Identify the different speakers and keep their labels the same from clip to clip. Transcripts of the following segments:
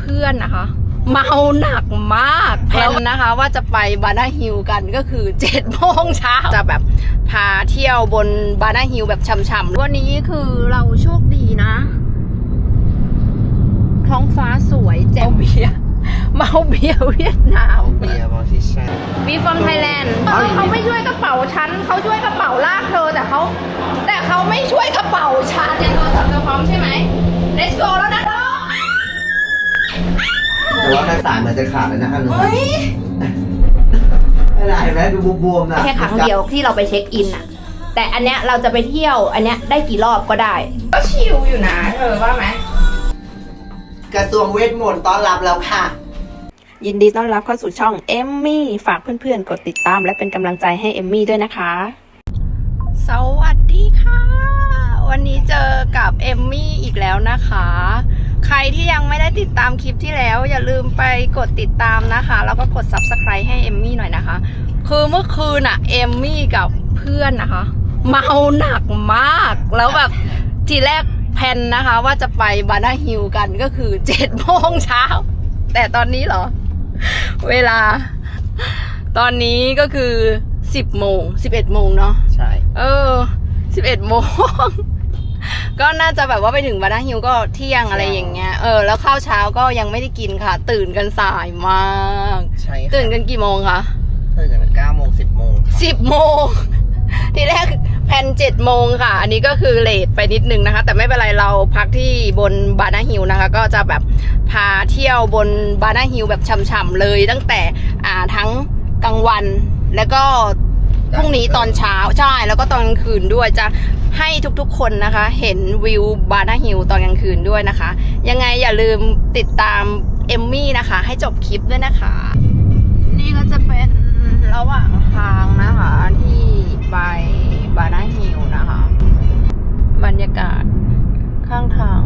Speaker 1: เพื่อนนะคะ เมาหนักมากแพลนนะคะว่าจะไปบานาฮิลกันก็คือ7จ็ดโมงเช้าจะแบบพาเที่ยวบนบานาฮิลแบบช่ำๆวันนี้คือเราโชคดีนะ ท้องฟ้าสวยแจ่มเบียร์เมาเบียร์เวียดนาม
Speaker 2: เบียร์บอทิชา
Speaker 1: วีฟอมไทยแลนด์
Speaker 2: เอาอีก
Speaker 1: เขาไม่ช่วยกระเป๋าฉันเขาช่วยกระเป๋าลากเธอแต่เขา แต่เขาไม่ช่วยกระเป๋าฉันเรียนโทรศัพท์เธอพร้อมใช่ไหม let's go แล้วนะเธอ
Speaker 2: แต่ว่าการสารเหมือนจะขาดแล้วนะอันนู้น
Speaker 1: เฮ้ย
Speaker 2: อะไรเห็นไหมดูบวมๆนะ
Speaker 1: แค่ครั้งเดียวที่เราไปเช็คอินอะแต่อันเนี้ยเราจะไปเที่ยวอันเนี้ยได้กี่รอบก็ได้ ก็ชิลอยู่นะเธอว่าไหม
Speaker 2: กระทรวงเวทมนต์ต้อนรับแล้วค่ะ
Speaker 1: ยินดีต้อนรับเข้าสู่ช่องเอมมี่ฝากเพื่อนๆ กดติดตาม และเป็นกำลังใจให้เอมมี่ด้วยนะคะ สวัสดีค่ะ วันนี้เจอกับเอมมี่อีกแล้วนะคะ ใครที่ยังไม่ได้ติดตามคลิปที่แล้ว อย่าลืมไปกดติดตามนะคะ แล้วก็กด subscribe ให้เอมมี่หน่อยนะคะ คือเมื่อคืนอะเอมมี่กับเพื่อนนะคะ เมาหนักมาก แล้วแบบทีแรกแพลนนะคะ ว่าจะไปบานาฮิลกันก็คือ7จ็ดโมงเช้า แต่ตอนนี้เหรอ เวลา ตอนนี้ก็คือ10โมง11โมงเนาะ
Speaker 2: ใช่
Speaker 1: เออ11โมง ก็น่าจะแบบว่าไปถึงบานาฮิลก็เที่ยงอะไรอย่างเงี้ย เออ แล้วข้าวเช้าก็ยังไม่ได้กินค่ะ ตื่นกันสายมาก
Speaker 2: ใช่ค่ะ
Speaker 1: ตื่นกันกี่โมงคะ
Speaker 2: ตื่นกันเก้าโมงสิบโมงค่ะ
Speaker 1: สิบโมง ทีแรกแพลนเจ็ดโมงค่ะ อันนี้ก็คือเลทไปนิดนึงนะคะ แต่ไม่เป็นไรเราพักที่บนบานาฮิลนะคะ ก็จะแบบพาเที่ยวบนบานาฮิลแบบช่ำๆเลย ตั้งแต่อ่าทั้งกลางวันแล้วก็ พรุ่งนี้ตอนเช้าใช่แล้วก็ตอนกลางคืนด้วยจะให้ทุกๆคนนะคะ เห็นวิวบานาฮิลตอนกลางคืนด้วยนะคะ ยังไงอย่าลืมติดตามเอมมี่นะคะ ให้จบคลิปด้วยนะคะ นี่ก็จะเป็นระหว่างทางนะคะ ที่ไปบานาฮิลนะคะ บรรยากาศข้างทาง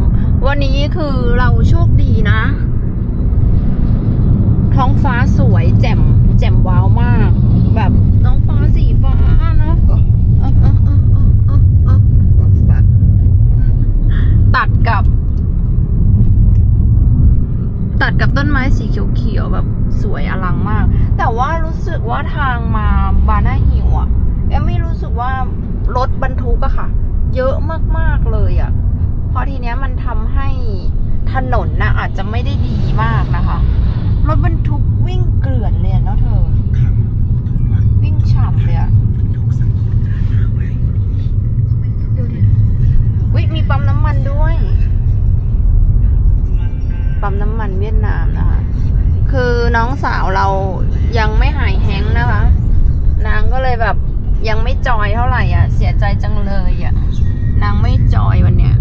Speaker 1: วันนี้คือเราโชคดีนะ ท้องฟ้าสวยแจ่ม แจ่มว้าวมาก แบบท้องฟ้าสีฟ้าเนาะ
Speaker 2: ตั
Speaker 1: ดกับ ตัดกับต้นไม้สีเขียวๆแบบสวยอลังมาก แต่ว่ารู้สึกว่าทางมาบานาฮิวอะเอมไม่รู้สึกว่ารถบรรทุกอะค่ะ เยอะมากๆเลยอะเพราะทีเนี้ยมันทำให้ถนนนะอาจจะไม่ได้ดีมากนะคะ รถบรรทุกวิ่งเกลื่อนเลยอะเนาะเธอ วิ่งฉ่ำเลยอะดูดิวิมีปั๊มน้ำมันด้วย ปั๊มน้ำมันเวียดนามนะคะ คือน้องสาวเรายังไม่หายแฮงค์นะคะ นางก็เลยแบบยังไม่จอยเท่าไหร่อะ เสียใจจังเลยอะ นางไม่จอยวันเนี้ย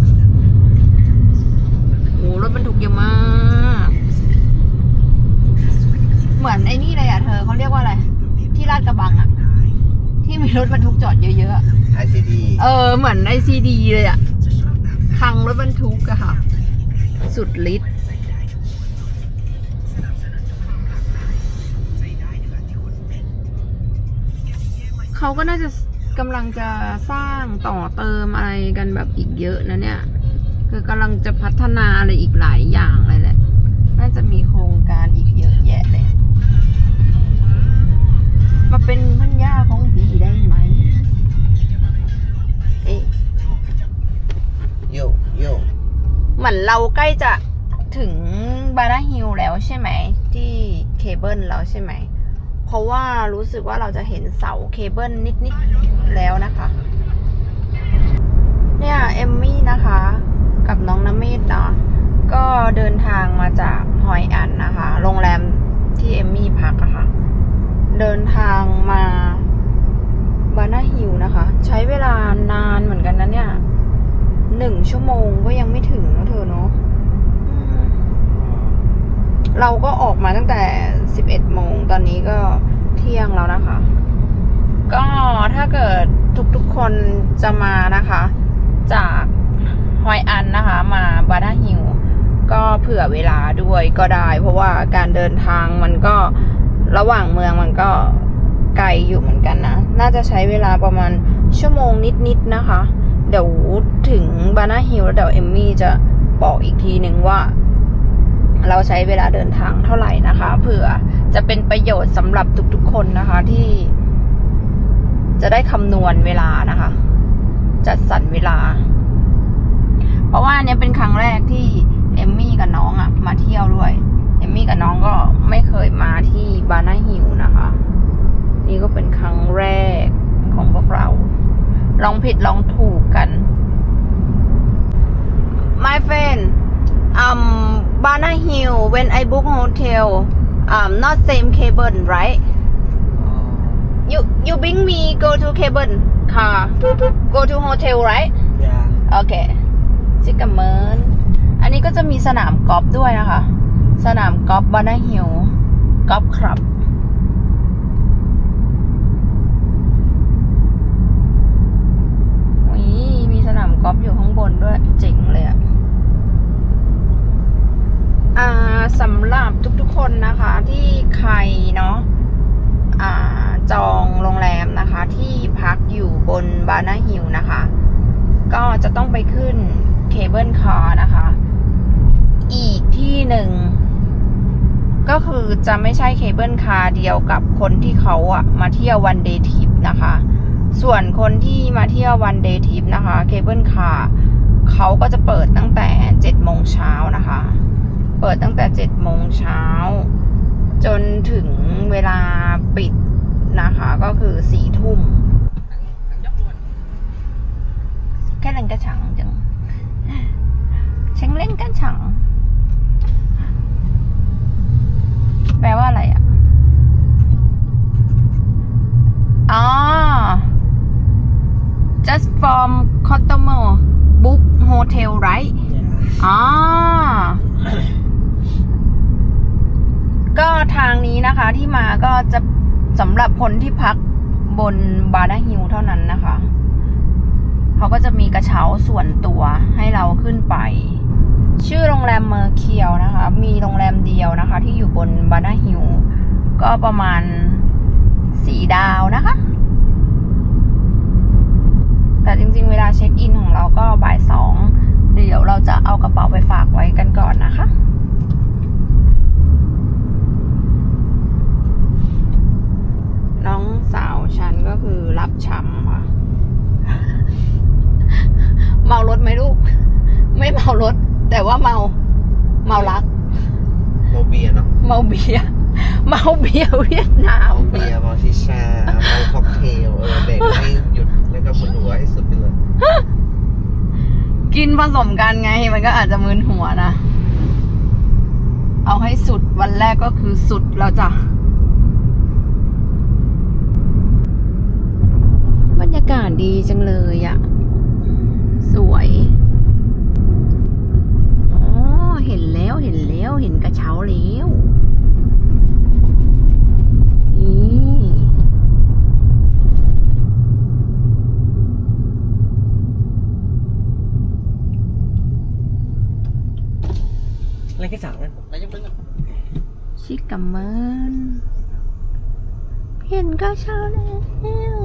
Speaker 1: โอ้รถบรรทุกเยอะมาก เหมือนไอ้นี่เลยอะเธอเขาเรียกว่าอะไร ที่ลาดกระบังอะ ที่มีรถบรรทุกจอดเยอะๆอะ
Speaker 2: ไอซีดี
Speaker 1: เออ เหมือนไอซีดีเลยอะคลังรถบรรทุกอะค่ะ สุดฤทธิ์เขาก็น่าจะกำลังจะสร้างต่อเติมอะไรกันแบบอีกเยอะนะเนี่ย คือกำลังจะพัฒนาอะไรอีกหลายอย่างเลยแหละ น่าจะมีโครงการอีกเยอะแยะเลย มาเป็นพันยาของพี่ได้ไหม เอ๊ะ
Speaker 2: โยโย
Speaker 1: เหมือนเราใกล้จะถึงบานาฮิลแล้วใช่ไหม ที่เคเบิลแล้วใช่ไหม เพราะว่ารู้สึกว่าเราจะเห็นเสาเคเบิลนิดๆแล้วนะคะ เนี่ยเอมมี่นะคะ กับน้องน้ำเมดเนาะก็เดินทางมาจากฮอยอันนะคะ โรงแรมที่เอมมี่พักอะค่ะ เดินทางมาบานาฮิลนะคะ ใช้เวลานานเหมือนกันนะเนี่ยหนึ่งชั่วโมงก็ยังไม่ถึงนะเธอเนาะอืมเราก็ออกมาตั้งแต่สิบเอ็ดโมงตอนนี้ก็เที่ยงแล้วนะคะ ก็ถ้าเกิดทุกๆคนจะมานะคะ จากฮอยอันนะคะ มาบานาฮิลก็เผื่อเวลาด้วยก็ได้ เพราะว่าการเดินทางมันก็ ระหว่างเมืองมันก็ไกลอยู่เหมือนกันนะ น่าจะใช้เวลาประมาณชั่วโมงนิดๆนะคะ เดี๋ยวถึงบานาฮิลแล้วเดี๋ยวเอมมี่จะบอกอีกทีหนึ่งว่า เราใช้เวลาเดินทางเท่าไหร่นะคะเผื่อจะเป็นประโยชน์สำหรับทุกๆคนนะคะที่ จะได้คำนวณเวลานะคะ จัดสรรเวลา เพราะว่าอันนี้เป็นครั้งแรกที่เอมมี่กับน้องอะมาเที่ยวด้วย เอมมี่กับน้องก็ไม่เคยมาที่บานาฮิลนะคะ นี่ก็เป็นครั้งแรกของพวกเรา ลองผิดลองถูกกัน My friend um Bana Hill when I book hotel um not same cable right you you bring me go to cable car go to hotel right
Speaker 2: ยา
Speaker 1: โอเคซิกาเมิร์นอันนี้ก็จะมีสนามกอล์ฟด้วยนะคะ สนามกอล์ฟบานาฮิลกอล์ฟคลับ อุ๊ยมีสนามกอล์ฟอยู่ข้างบนด้วย เจ๋งเลยอะอ่าสำหรับทุกๆคนนะคะที่ใครเนาะอ่าจองโรงแรมนะคะที่พักอยู่บนบานาฮิลนะคะ ก็จะต้องไปขึ้นเคเบิลคาร์นะคะ อีกที่หนึ่งก็คือจะไม่ใช่เคเบิลคาร์เดียวกับคนที่เขาอะมาเที่ยววันเดย์ทริปนะคะ ส่วนคนที่มาเที่ยววันเดย์ทริปนะคะเคเบิลคาร์ เขาก็จะเปิดตั้งแต่7โมงเช้านะคะ เปิดตั้งแต่7โมงเช้า จนถึงเวลาปิดนะคะ ก็คือ4ทุ่มแค่เล่นกระชังจังฉันเล่นกระชัง แปลว่าอะไรอะอ๋อ just from Kotomo book hotel right อ๋อ ก็ทางนี้นะคะ ที่มาก็จะสำหรับคนที่พักบนบานาฮิลเท่านั้นนะคะ เขาก็จะมีกระเช้าส่วนตัวให้เราขึ้นไป ชื่อโรงแรมเมอร์เคียวนะคะ มีโรงแรมเดียวนะคะ ที่อยู่บนบานาฮิลก็ประมาณสี่ดาวนะคะ แต่จริงๆ เวลาเช็คอินของเราก็บ่ายสองเดี๋ยวเราจะเอากระเป๋าไปฝากไว้กันก่อนนะคะน้องสาวฉันก็คือรับช้ำค่ะ เมารถไหมลูก ไม่เมารถ แต่ว่าเมา เมารัก
Speaker 2: โมเบียเนาะ
Speaker 1: เมาเบียร์เมาเบียร์เวียดนาม
Speaker 2: โมเบียเมาชิชาเมาค็อกเทลเออเบรกให้หยุดแล้วก็บนหัวให้สุดไปเลย
Speaker 1: กิ นผสมกันไง มันก็อาจจะมึนหัวนะ เอาให้สุดวันแรกก็คือสุดแล้วจ้ะ บรรยากาศดีจังเลยอะสวยอ๋อเห็นแล้วเห็นแล้วเห็นกระเช้าแล้วนี่
Speaker 2: อะไรกันสั่งกันอะไรยังเพิ่งอะ
Speaker 1: ชิคกัมเมินเห็นกระเช้าแล้ว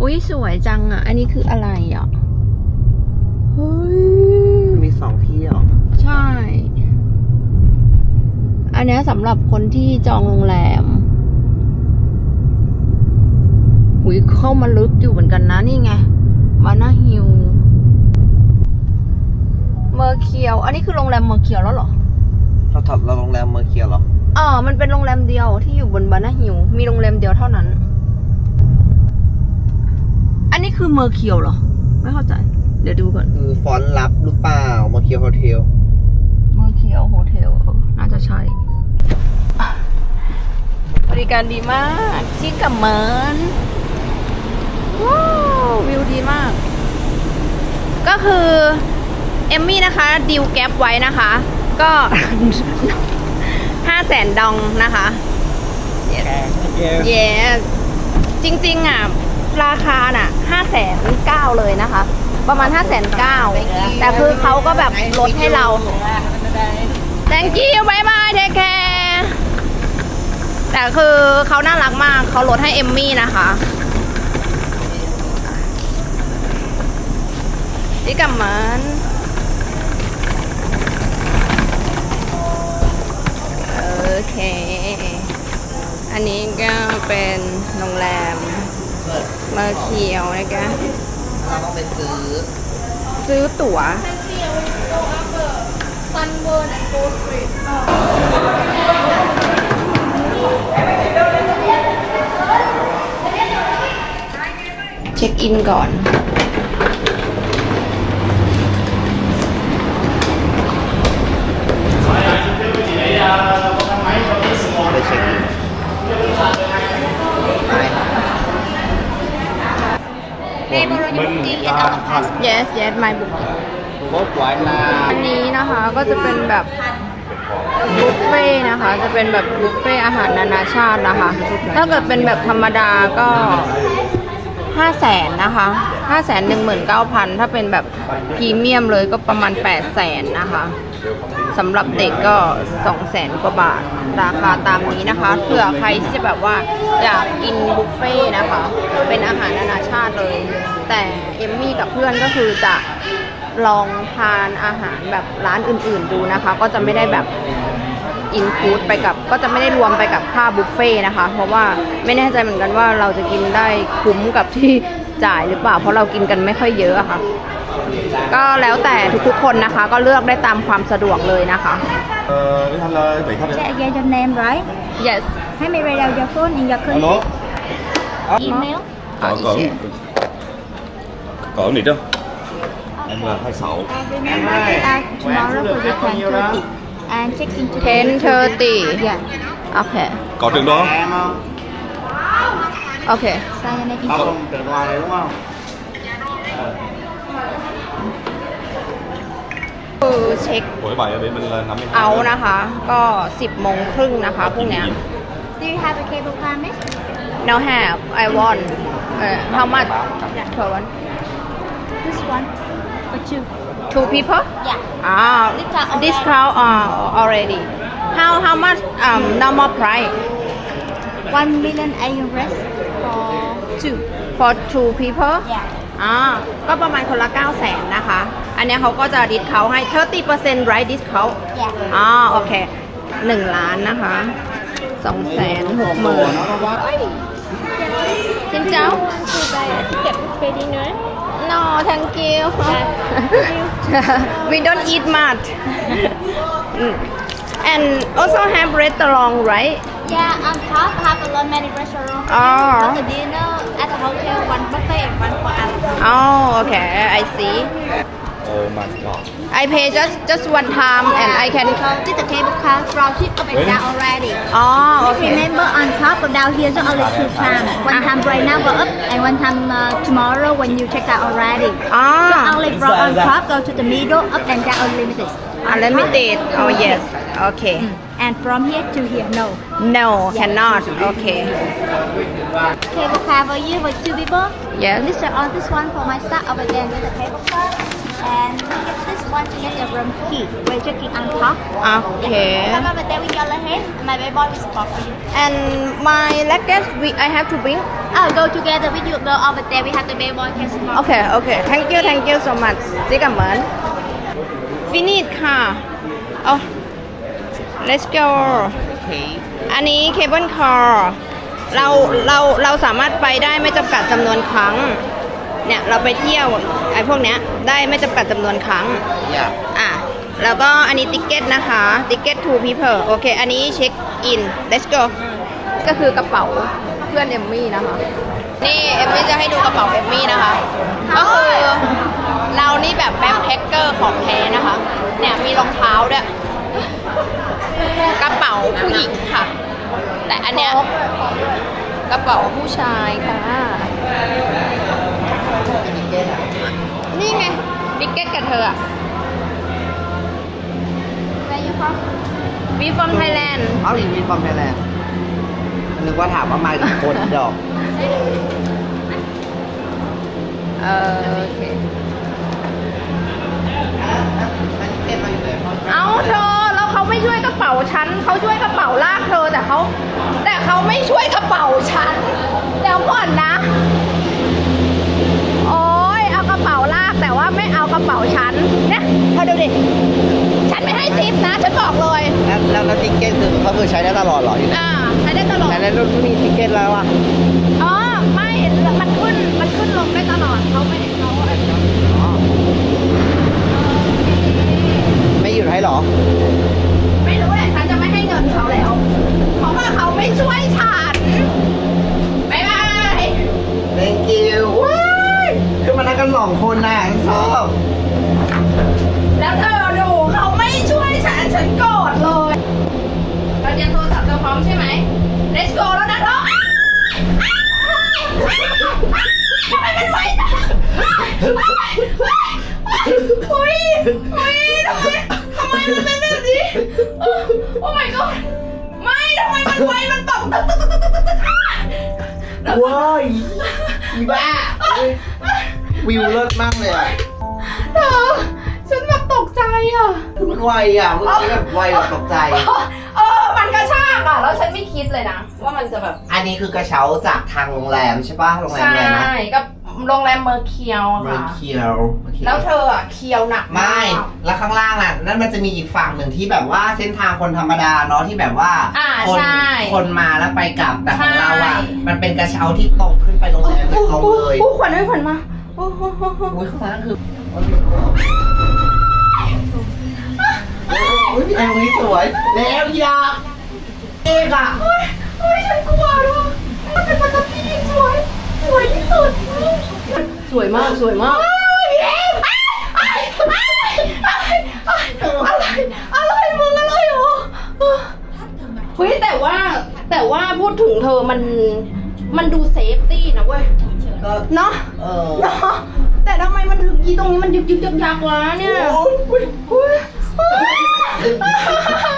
Speaker 1: อุ้ยสวยจังอะ อันนี้คืออะไรอะเฮ้ย
Speaker 2: มีสองที่เหรอ
Speaker 1: ใช่ อันเนี้ยสำหรับคนที่จองโรงแรมหุยเข้ามาลึกอยู่เหมือนกันนะนี่ไงมานาฮิล เมอร์เคียว อันนี้คือโรงแรมเมอร์เคียวแล้วเหรอ
Speaker 2: เราถัดเราโรงแรมเมอร์เคียวเหรอ
Speaker 1: อ่ามันเป็นโรงแรมเดียวที่อยู่บนบานาฮิลมีโรงแรมเดียวเท่านั้น อันนี้คือเมอร์เคียวเหรอ ไม่เข้าใจ เดี๋ยวดูก่อน
Speaker 2: คือฟอนต์ลับหรือเปล่าเมอร์เคียวโฮเทล
Speaker 1: เมอร์เคียวโฮเทลน่าจะใช่อะบริการดีมากชิคกับเมินว้าววิวดีมาก ก็คือ เอมมี่นะคะดิวแก๊ปไว้นะคะ ก็ห้าแสนดองนะคะ yes จริงๆอะ ราคาน่ะห้าแสนเก้าเลยนะคะ ประมาณห้าแสนเก้าแต่คือเขาก็แบบลดให้เรา thank you bye bye take care แต่คือเขาน่ารักมากเขาลดให้เอมมี่นะคะนี่กับมัน อเค อันนี้ก็เป็นโรงแรมเมอร์เคียวนะคะ
Speaker 2: เราต้องไปซื้อ
Speaker 1: ซื้อตั๋วซัวเช็คอินก่อน yes yes my booking
Speaker 2: รถไว้นา
Speaker 1: อันนี้นะคะก็จะเป็นแบบบุฟเฟ่ต์นะคะ จะเป็นแบบบุฟเฟ่ต์อาหารนานาชาตินะคะ ถ้าเกิดเป็นแบบธรรมดาก็ห้าแสนนะคะห้าแสนหนึ่งหมื่นเก้าพันถ้าเป็นแบบพรีเมียมเลยก็ประมาณแปดแสนนะคะ สำหรับเด็กก็สองแสนกว่าบาท ราคาตามนี้นะคะเผื่อใครที่จะแบบว่าอยากกินบุฟเฟ่นะคะ เป็นอาหารนานาชาติเลย แต่เอมมี่กับเพื่อนก็คือจะลองทานอาหารแบบร้านอื่นๆดูนะคะ ก็จะไม่ได้แบบอินคูดไปกับก็จะไม่ได้รวมไปกับค่าบุฟเฟ่นะคะ เพราะว่าไม่แน่ใจเหมือนกันว่าเราจะกินได้คุ้มกับที่จ่ายหรือเปล่า เพราะเรากินกันไม่ค่อยเยอะอะค่ะ ก็แล้วแต่ทุกๆคนนะคะ ก็เลือกได้ตามความสะดวกเลยนะคะ
Speaker 3: Ờ, Đức Thanh ơi, vị khách
Speaker 4: Say again your name, right?
Speaker 1: yes
Speaker 4: Let me write down your phone and your country.
Speaker 3: Alo
Speaker 4: Email.
Speaker 3: Cậu
Speaker 1: Ờ,
Speaker 3: cậu
Speaker 1: chị.
Speaker 3: Cậu nịt đâu Em là 26
Speaker 4: And remember to ask tomorrow for your 10:30 and check in today.
Speaker 1: 10:30
Speaker 4: Yeah.
Speaker 1: โอเค
Speaker 3: Cậu trường đó
Speaker 2: em không
Speaker 1: โอเค
Speaker 4: Sign your name.
Speaker 2: không trường ngoài này đúng không
Speaker 1: คือเช็ค
Speaker 3: Ủa bài ở bên mình là 52
Speaker 1: เอานะคะ ก็10โมงครึ่งนะคะพรุ่งเนี้ย
Speaker 4: Do you have a cable car, miss?
Speaker 1: No have. I want. Uh, how much per one?
Speaker 4: This one for two.
Speaker 1: Two people?
Speaker 4: Yeah.
Speaker 1: Ah,
Speaker 4: Discount already.
Speaker 1: discount uh, already. How how much um normal price
Speaker 4: One million AUD for two.
Speaker 1: for two people?
Speaker 4: Yeah.
Speaker 1: อ่าก็ประมาณคนละ 9 0 0 0 0นะคะ อันเนี้ยเขาก็จะดิสเขาให้ 30% right discount
Speaker 4: Yeah.
Speaker 1: อ่าโอเค 1 ล้านนะคะ2แสนหกหมื่นชินเจ้า
Speaker 4: Ticket buffet dinner.
Speaker 1: No, thank you. we don't eat much. Mm. and also have restaurant, right?
Speaker 4: Yeah, on top I have a lot many restaurants.
Speaker 1: Oh.
Speaker 4: For the dinner at the hotel, one buffet and one for us.
Speaker 1: Oh, okay. I see.
Speaker 3: Oh my god
Speaker 1: I pay just just one time and I can.
Speaker 4: Because this the cable car from ship up and down already.
Speaker 1: Oh, okay.
Speaker 4: Remember on top of down here, so only two times. One time right now go up, and one time uh, tomorrow when you check out already. So
Speaker 1: Ah,
Speaker 4: only from on top go to the middle, up and down unlimited.
Speaker 1: unlimited. Oh yes. Okay.
Speaker 4: And from here to here, no.
Speaker 1: No, cannot. Okay.
Speaker 4: Okay, we'll cover you with two people.
Speaker 1: Yes.
Speaker 4: This is on this one for my start over there with the paper. And this one to get the room key. We're checking on top.
Speaker 1: Okay. Yeah.
Speaker 4: Come over there with your left hand. My baby boy will support.
Speaker 1: And my luggage, we I have to bring.
Speaker 4: Oh, go together with you. Go over there. We have the baby boy can support.
Speaker 1: Okay, okay. Thank you, thank you so much. chị cảm ơn. Finish ค่ะ Oh. Let's go
Speaker 2: โอเค
Speaker 1: อันนี้เคเบิลคาร์เราเราเราสามารถไปได้ไม่จำกัดจำนวนครั้ง เนี่ยเราไปเที่ยวไอ้พวกเนี้ยได้ไม่จำกัดจำนวนครั้ง
Speaker 2: อยาก
Speaker 1: อะแล้วก็อันนี้ติกเก็ตนะคะติกเก็ต two people โอเค อันนี้เช็คอิน let's go ก็คือกระเป๋าเพื่อนเอมมี่นะคะ นี่เอมมี่จะให้ดูกระเป๋าเอมมี่นะคะ ก็คือเรานี่แบบแบ็คแพคเกอร์ของแท้นะคะ เนี่ยมีรองเท้าด้วย กระเป๋าผู้หญิงค่ะ แต่อันเนี้ยกระเป๋าผู้ชายค่ะ นี่ไงดิกเก็ตกับเธออะ
Speaker 4: Where you from?
Speaker 1: We from Thailand
Speaker 2: เอาอีกมีความไทยแลนด์นึกว่าถามว่ามากี่คนดอก
Speaker 1: เออโอเค เอาเธอแล้ว เขาไม่ช่วยกระเป๋าฉันเขาช่วยกระเป๋าลากเธอแต่เขาแต่เขาไม่ช่วยกระเป๋าฉันเดี๋ยวก่อนนะโอ้ยเอากระเป๋าลากแต่ว่าไม่เอากระเป๋าฉันเนี่ยเธอดูดิฉันไม่ให้ทิปนะฉันบอกเลย
Speaker 2: แล้วแล้วแล้วทิกเก็ตคือเขาคือใช้ได้ตลอดเหรอที่ไหน
Speaker 1: อ่าใช้ได้ตตลอด
Speaker 2: แล้วรถมีทิเก็ตแล้วอะ
Speaker 1: อ๋อไม่มันขึ้นมันขึ้นลงได้ตลอดเขาไม่เขาอะไรไม่รู้
Speaker 2: ไม่หยุดให้หรอ
Speaker 1: ไม่รู้แหละฉันจะไม่ให้เงินเขาแล้ว เพราะว่าเขาไม่ช่วยฉันบ๊ายบาย
Speaker 2: thank you ว้ายขึ้นมานั่งกันสองคนน่ะฉันชอบ
Speaker 1: แล้วเธอดูเขาไม่ช่วยฉัน ฉันโกรธเลยเราเตรียมโทรศัพท์เธอพร้อมใช่ไหม let's go แล้วนะเธอทำไมมันไวจังอุ้ย วว้า
Speaker 2: ยอีบ้าวิวเลิศมากเลยอะ
Speaker 1: เธอฉันแบบตกใจอะ
Speaker 2: คือมันไวอะเมื่อกี้แบบไวแบบตกใจ
Speaker 1: เออ มันกระชากอะ แล้วฉันไม่คิดเลยนะ ว่ามันจะแบบ
Speaker 2: อันนี้คือกระเช้าจากทางโรงแรมใช่ป่ะโรงแรม
Speaker 1: ใช่
Speaker 2: อะไรนะ
Speaker 1: กับ โรงแรมเมอร์เคียวอะ
Speaker 2: เมอ
Speaker 1: ค่ะ
Speaker 2: ร์เคียว
Speaker 1: แล้วเธออะเคียวหนัก
Speaker 2: ไม่ แล้วข้างล่างอะ นั่นมันจะมีอีกฝั่งหนึ่งที่แบบว่าเส้นทางคนธรรมดาเนาะที่แบบว่า
Speaker 1: อ่า
Speaker 2: คน
Speaker 1: ใช่
Speaker 2: คนมาแล้วไปกลับแต่ของเราอะ
Speaker 1: ใช่
Speaker 2: มันเป็นกระเช้าที่ตรงขึ้นไปโรงแรมโดยตรงเลย
Speaker 1: โอ้ขวัญไม่ขวัญมาโอ้โหโอ้โห
Speaker 2: อุ้ยข้างล่างคืออุ้ยพี่แอมตรงนี้สวย แล้วอยากเอกอะ
Speaker 1: เฮ้ยฉันกลัวด้วยมันเป็นปัตตพีสวย สวยที่สุดสวยมากสวยมากเอ็มอะไรอะไรมึงอะไรเหรอเฮ้ยแต่ว่าแต่ว่าพูดถึงเธอมันมันดูเซฟตี้นะเว้ย
Speaker 2: ก็
Speaker 1: เนาะ
Speaker 2: เอ
Speaker 1: นาะแต่ทำไมมันถึงยีตรงนี้มันยึกยึกยักยักวะเนี่ย
Speaker 2: โอ้ย
Speaker 1: อุ๊ย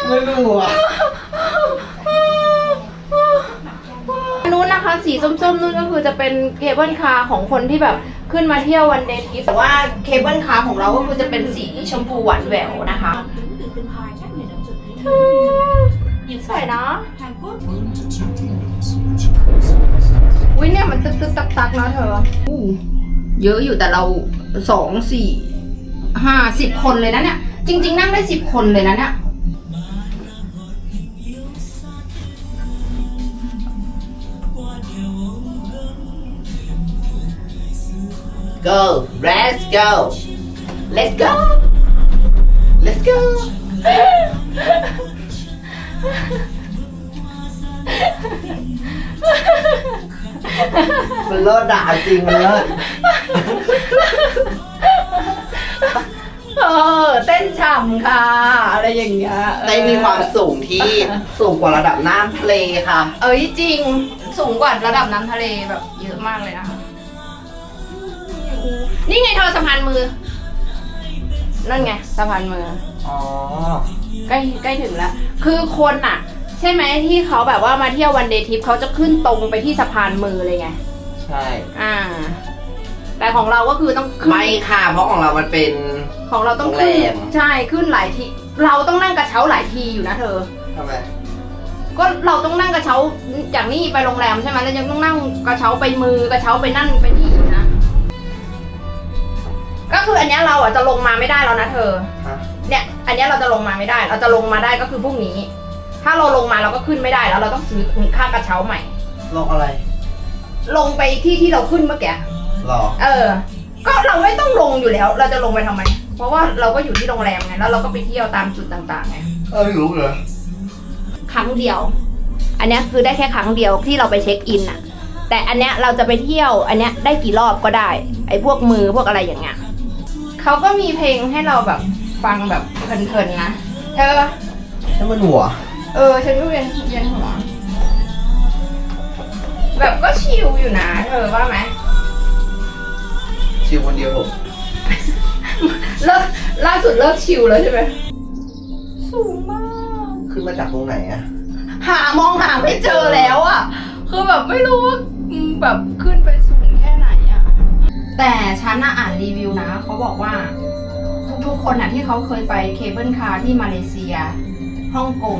Speaker 2: ไม่รู้อะ
Speaker 1: นู้นนะคะ สีส้มๆนู่นก็คือจะเป็นเคเบิลคาร์ของคนที่แบบขึ้นมาเที่ยววันเดย์ทริปแต่ว่าเคเบิลคาร์ของเราก็คือจะเป็นสีชมพูหวานแหววนะคะสวยเนาะอุ้ยเนี่ยมันตึกตึกตักตักๆเนาะเธออู้เยอะอยู่แต่เราสองสี่ห้าสิบคนเลยนะเนี่ย จริง ๆ นั่งได้สิบคนเลยนะเนี่ย
Speaker 2: go let's go let's go let's go มันเลิศด่าจริงมันเลิศ
Speaker 1: เออเต้นฉ่ำค่ะ อะไรอย่างเงี้ย
Speaker 2: ได้มีความสูงที่สูงกว่าระดับน้ำทะเลค่ะ
Speaker 1: เอ้ยจริง สูงกว่าระดับน้ำทะเลแบบเยอะมากเลยนะคะ นี่ไงเธอสะพานมือ นั่นไงสะพานมือ
Speaker 2: อ๋อ
Speaker 1: ใกล้ใกล้ถึงแล้ว คือคนอะใช่ไหมที่เขาแบบว่ามาเที่ยววันเดย์ทริปเขาจะขึ้นตรงไปที่สะพานมือเลยไง
Speaker 2: ใช่
Speaker 1: อ่า แต่ของเราก็คือต้องขึ้น
Speaker 2: ไม่ค่ะ เพราะของเรามันเป็น
Speaker 1: ของเราต้องขึ้น
Speaker 2: โรงแรม
Speaker 1: ใช่ขึ้นหลายที เราต้องนั่งกระเช้าหลายทีอยู่นะเธอ
Speaker 2: ทำไม
Speaker 1: ก็เราต้องนั่งกระเช้าจากนี่ไปโรงแรมใช่ไหมแล้วยังต้องนั่งกระเช้าไปมือกระเช้าไปนั่นไปนี่อี กนะก็คืออันเนี้ยเราอะจะลงมาไม่ได้แล้วนะเธอ
Speaker 2: ฮะ
Speaker 1: เนี่ย อันเนี้ยเราจะลงมาไม่ได้ เราจะลงมาได้ก็คือพรุ่งนี้ ถ้าเราลงมาเราก็ขึ้นไม่ได้แล้ว เราต้องซื้อค่ากระเช้าใหม่
Speaker 2: ลงอะไร
Speaker 1: ลงไปที่ที่เราขึ้นเมื่อกี้
Speaker 2: หรอ
Speaker 1: เออ ก็เราไม่ต้องลงอยู่แล้ว เราจะลงไปทำไม เพราะว่าเราก็อยู่ที่โรงแรมไง แล้วเราก็ไปเที่ยวตามจุดต่างๆไง
Speaker 2: เออรู้เหรอ
Speaker 1: ครั้งเดียว อันเนี้ยคือได้แค่ครั้งเดียวที่เราไปเช็คอินอะแต่อันเนี้ยเราจะไปเที่ยว อันเนี้ยได้กี่รอบก็ได้ ไอ้พวกมือพวกอะไรอย่างเงี้ย เขาก็มีเพลงให้เราแบบฟังแบบเพลินๆนะเธอ
Speaker 2: นั่นมันหัว
Speaker 1: เออ ฉันก็เวียนเวียนหัว แบบก็ชิลอยู่นะเธอว่าไหม
Speaker 2: ชิวคนเดียวผม
Speaker 1: เลิกล่าสุดเลิกชิลแล้วใช่ไหมสูงมาก
Speaker 2: ขึ้นมาจากตรงไหนอะ
Speaker 1: หามองหาไม่เจอแล้วอะคือแบบไม่รู้ว่าอืมแบบขึ้นไป แต่ฉันน่ะอ่านรีวิวนะเขาบอกว่าทุกๆคนอะที่เขาเคยไปเคเบิลคาร์ที่มาเลเซียฮ่องกง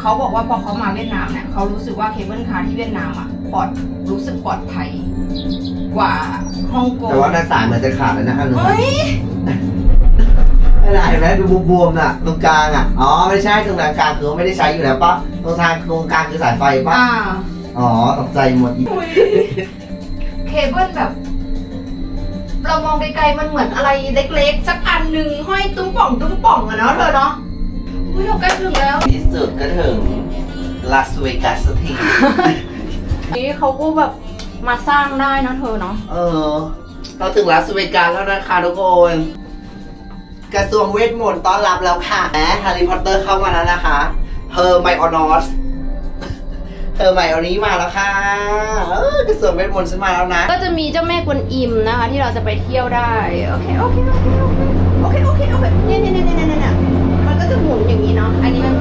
Speaker 1: เขาบอกว่าพอเขามาเวียดนามเนี่ยเขารู้สึกว่าเคเบิลคาร์ที่เวียดนามอะปลอดรู้สึกปลอดภัยกว่าฮ่องกง
Speaker 2: แต่ว่าหน้าสายเหมือนจะขาดแล้วนะอันนู้น
Speaker 1: เฮ้ย
Speaker 2: ไม่ได้เห็นไหมดูบวมๆน่ะตรงกลางอะอ๋อไม่ใช่ตรงกลางกลางคือไม่ได้ใช้อยู่แล้วปะตรงทางตรงกลางคือสายไฟปะ
Speaker 1: อ่า
Speaker 2: อ๋อตกใจหมดอีก
Speaker 1: เคเบิลแบบ เรามองไกลๆมันเหมือนอะไรเล็กๆ สักอันหนึ่งห้อยตุ้งป่องตุ้งป่องอะเนาะเธอเนาะอุ้ยเราใกล้ถึงแล้ว
Speaker 2: ที่สุดก็ถึงลาสเวกัสสักที
Speaker 1: นี่เขาก็แบบมาสร้างได้เนาะเธอเนาะ
Speaker 2: เออ เราถึงลาสเวกัสแล้วนะคะทุกคน กระทรวงเวทมนต์ต้อนรับแล้วค่ะแหมแฮร์รี่พอตเตอร์เข้ามาแล้วนะคะเฮอร์ไมออนอส เธอร์ไมออนี้มาแล้วค่ะเออกระสวนเวทมนต์ฉันมาแล้วนะ
Speaker 1: ก็จะมีเจ้าแม่กวนอิมนะคะ ที่เราจะไปเที่ยวได้ โอเคโอเคโอเคโอเคโอเคโอเคเนี่ยเนี่ยเนี่ยเนี่ยเนี่ยเนี่ยมันก็จะหมุนอย่างนี้เนาะอันนี้มัน